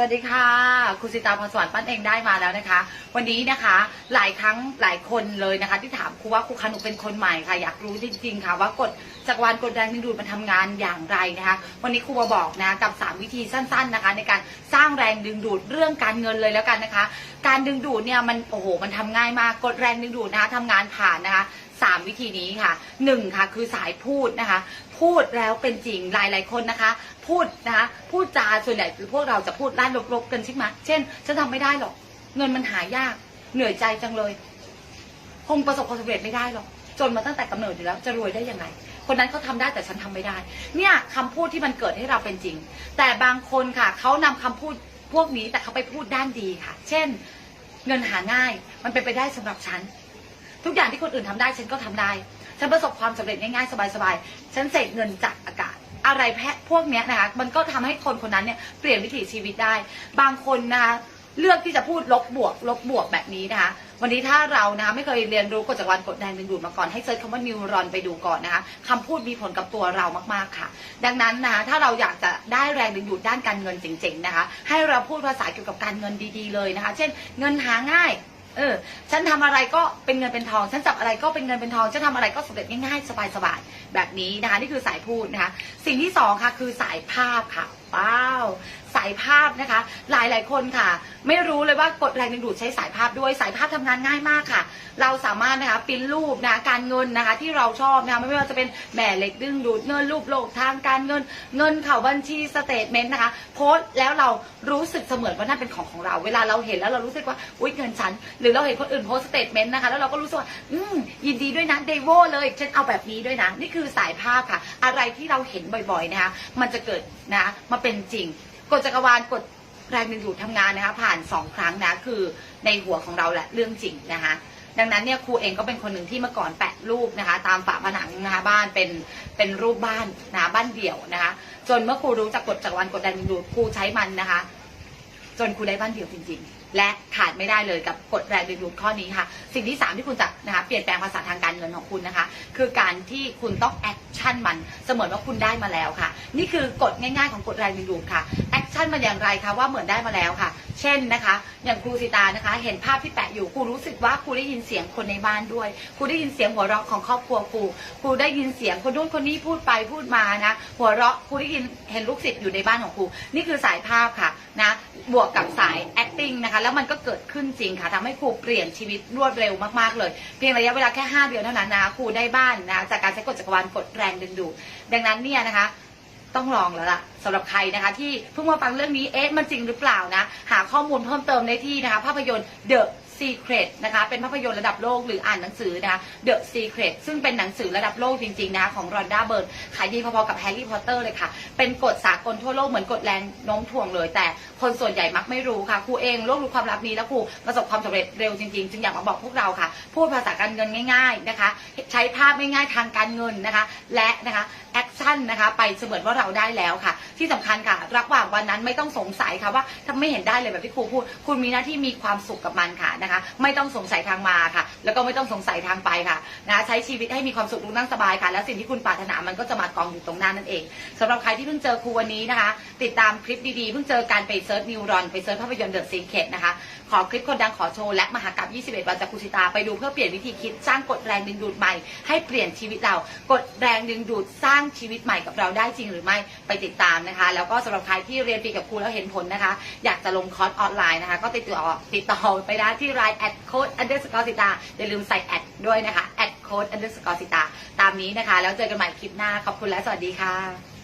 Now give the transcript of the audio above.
วัสดีค่ะคุณสิตาพรสวรรค์ปั้นเองได้มาแล้วนะคะ วันนี้นะคะ หลายครั้งหลายคนเลยนะคะ ที่ถามครูว่าครูคะหนูเป็นคนใหม่ค่ะ อยากรู้จริงๆค่ะ ว่ากฎจักรวาลกฎแรงดึงดูดมันทำงานอย่างไรนะคะ วันนี้ครูมาบอกนะกับ 3 วิธีสั้น ๆนะคะ ในการสร้างแรงดึงดูดเรื่องการเงินเลยแล้วกันนะคะ การดึงดูดเนี่ยมันโอ้โหมันทำง่ายมากกฎแรงดึงดูดนะคะทำงานผ่านนะคะ สามวิธีนี้ค่ะหนึ่งค่ะคือสายพูดนะคะ พูดแล้วเป็นจริงหลายหลายๆคนนะคะ พูดนะคะพูดจาส่วนใหญ่พวกเราจะพูดด้านลบๆกันใช่ไหมเช่นฉันทำไม่ได้หรอก เงินมันหายากเหนื่อยใจจังเลย คงประสบความสำเร็จไม่ได้หรอกจนมาตั้งแต่กำเนิดอยู่แล้วจะรวยได้ยังไง คนนั้นเขาทำได้แต่ฉันทำไม่ได้ เนี่ยคำพูดที่มันเกิดให้เราเป็นจริง แต่บางคนค่ะเขานำคำพูดพวกนี้แต่เขาไปพูดด้านดีค่ะ เช่น เงินหาง่าย มันเป็นไปได้สำหรับฉัน ทุกอย่างที่คนอื่นทำได้ฉันก็ทำได้ ฉันประสบความสำเร็จง่ายๆ สบายๆ ฉันเสกเงินจากอากาศ อะไรแพะพวกนี้นะคะ มันก็ทำให้คนคนนั้นเนี่ยเปลี่ยนวิถีชีวิตได้ บางคนนะคะเลือกที่จะพูดลบบวก ลบบวกแบบนี้นะคะ วันนี้ถ้าเรานะคะไม่เคยเรียนรู้กฎจักรวาลกฎแรงดึงดูดมาก่อนให้เซิร์ชคำว่านิวรอนไปดูก่อนนะคะคำพูดมีผลกับตัวเรามากๆค่ะ ดังนั้นนะคะถ้าเราอยากจะได้แรงดึงดูดด้านการเงินเจ๋งๆนะคะ ให้เราพูดภาษาเกี่ยวกับการเงินดีๆเลยนะคะ เช่น เงินหาง่าย เออ ฉันทำอะไรก็เป็นเงินเป็นทอง ฉันจับอะไรก็เป็นเงินเป็นทอง ฉันทำอะไรก็สำเร็จง่ายๆ สบายๆ แบบนี้นะคะ นี่คือสายพูดนะคะ สิ่งที่สองค่ะ คือสายภาพค่ะ ว้าว สายภาพนะคะ หลายหลายคนค่ะ ไม่รู้เลยว่ากดแรงดึงดูดใช้สายภาพด้วยสายภาพทำงานง่ายมากค่ะ เราสามารถนะคะปิ้นรูปนะะการเงินนะคะ ที่เราชอบนะคะไม่ว่าจะเป็นแหม่เหล็กดึงดูดเงินรูปโลกทางการเงิน เงินเข่าบัญชีสเตทเมนต์นะคะ โพสต์แล้วเรารู้สึกเสมือนว่านั่นเป็นของของเรา เวลาเราเห็นแล้วเรารู้สึกว่าอุ้ยเงินฉัน หรือเราเห็นคนอื่นโพสต์สเตทเมนต์นะคะแล้วเราก็รู้สึกว่าอืมยินดีด้วยนะเดโวเลยฉันเอาแบบนี้ด้วยนะนี่คือสายภาพค่ะ อะไรที่เราเห็นบ่อยๆนะคะมันจะเกิดนะมาเป็นจริงกฎจักรวาลกฎแรงดึงดูดทำงานนะคะ ผ่านสองครั้งนะคือในหัวของเราแหละเรื่องจริงนะคะ ดังนั้นเนี่ยครูเองก็เป็นคนหนึ่งที่เมื่อก่อนแปะรูปนะคะ ตามฝาผนังนะคะบ้านเป็นเป็นรูปบ้านนะะบ้านเดี่ยวนะคะ จนเมื่อครูรู้จักกฎจักรวาลกฎแรงดึงดูดครูใช้มันนะคะ จนคุณได้บ้านเดี่ยวจริงๆ และขาดไม่ได้เลยกับกฎแรงดึงดูดข้อนี้ค่ะ สิ่งที่ 3 ที่คุณจะนะคะเปลี่ยนแปลงภาษาทางการเงินของคุณนะคะ คือการที่คุณต้องแอคชั่นมันเสมือนว่าคุณได้มาแล้วค่ะ นี่คือกฎง่ายๆของกฎแรงดึงดูดค่ะ ชั่นมันอย่างไรคะว่าเหมือนได้มาแล้วค่ะ เช่นนะคะ อย่างครูสิตานะคะ เห็นภาพที่แปะอยู่ครูรู้สึกว่าครูได้ยินเสียงคนในบ้านด้วยครูได้ยินเสียงหัวเราะของครอบครัวครูครูได้ยินเสียงคนนู้นคนนี้พูดไปพูดมานะ หัวเราะครูได้ยินเห็นลูกศิษย์อยู่ในบ้านของครูนี่คือสายภาพค่ะนะบวกกับสาย acting นะคะแล้วมันก็เกิดขึ้นจริงค่ะทำให้ครูเปลี่ยนชีวิตรวดเร็วมากๆเลย เพียงระยะเวลาแค่5เดือนเท่านั้นนะครูได้บ้านนะจากการใช้กฎจักรวาลกดแรงดึงดูดดังนั้นเนี่ยนะคะ ต้องลองแล้วล่ะสำหรับใครนะคะที่เพิ่งมาฟังเรื่องนี้เอ๊ะมันจริงหรือเปล่านะ หาข้อมูลเพิ่มเติมได้ที่นะคะภาพยนตร์ The Secret นะคะเป็นภาพยนตร์ระดับโลกหรืออ่านหนังสือนะคะ The Secret ซึ่งเป็นหนังสือระดับโลกจริงๆนะะของรอนด้าเบิร์นขายดีพอๆกับแฮร์รี่พอตเตอร์เลยค่ะ เป็นกฎสากลทั่วโลกเหมือนกฎแรงโน้มถ่วงเลย แต่คนส่วนใหญ่มักไม่รู้ค่ะครูเองโลกรู้ความลับนี้แล้วครูประสบความสำเร็จเร็วจริงๆ จึงอยากมาบอกพวกเราค่ะ พูดภาษาการเงินง่าย ๆนะคะ ใช้ภาพง่ายๆทางการเงินนะคะ และนะคะแอคชั่นนะคะไปเสมือนว่าเราได้แล้วค่ะ ที่สำคัญค่ะระหว่างวันนั้นไม่ต้องสงสัยค่ะว่าถ้าไม่เห็นได้เลยแบบที่ครูพูด คุณมีหน้าที่มีความสุขกับมันค่ะนะคะ ไม่ต้องสงสัยทางมาค่ะ แล้วก็ไม่ต้องสงสัยทางไปค่ะนะใช้ชีวิตให้มีความสุขลุกนั่งสบายค่ะ แล้วสิ่งที่คุณปรารถนามันก็จะมากองอยู่ตรงหน้านั่นเองสำหรับใครที่เพิ่งเจอครูวันนี้นะคะ ติดตามคลิปดีๆเพิ่งเจอการไปเซิร์ชนิวรอนไปเซิร์ชภาพยนตร์เดอะซีเคทนะคะขอคลิปคนดังขอโชว์และมหากรรม21 วันจากครูสิตาไปดูเพื่อเปลี่ยนวิธีคิดสร้างกฎแรงดึงดูดใหม่ให้เปลี่ยนชีวิตเรากฎแรงดึงดูดสร้างชีวิตใหม่กับเราได้จริงหรือไม่ไปติดตามนะคะ แล้วก็สำหรับใครที่เรียนฟรีกับครูแล้วเห็นผลนะคะ อยากจะลงคอร์สออนไลน์นะคะ ก็ติดต่อติดต่อไปได้ที่ไลน์แอดโค้ดอันเดอร์สกอร์สิตาอย่าลืมใส่แอดด้วยนะคะแอดโค้ดอันเดอร์สกอร์สิตาตามนี้นะคะ แล้วเจอกันใหม่คลิปหน้าขอบคุณและสวัสดีค่ะ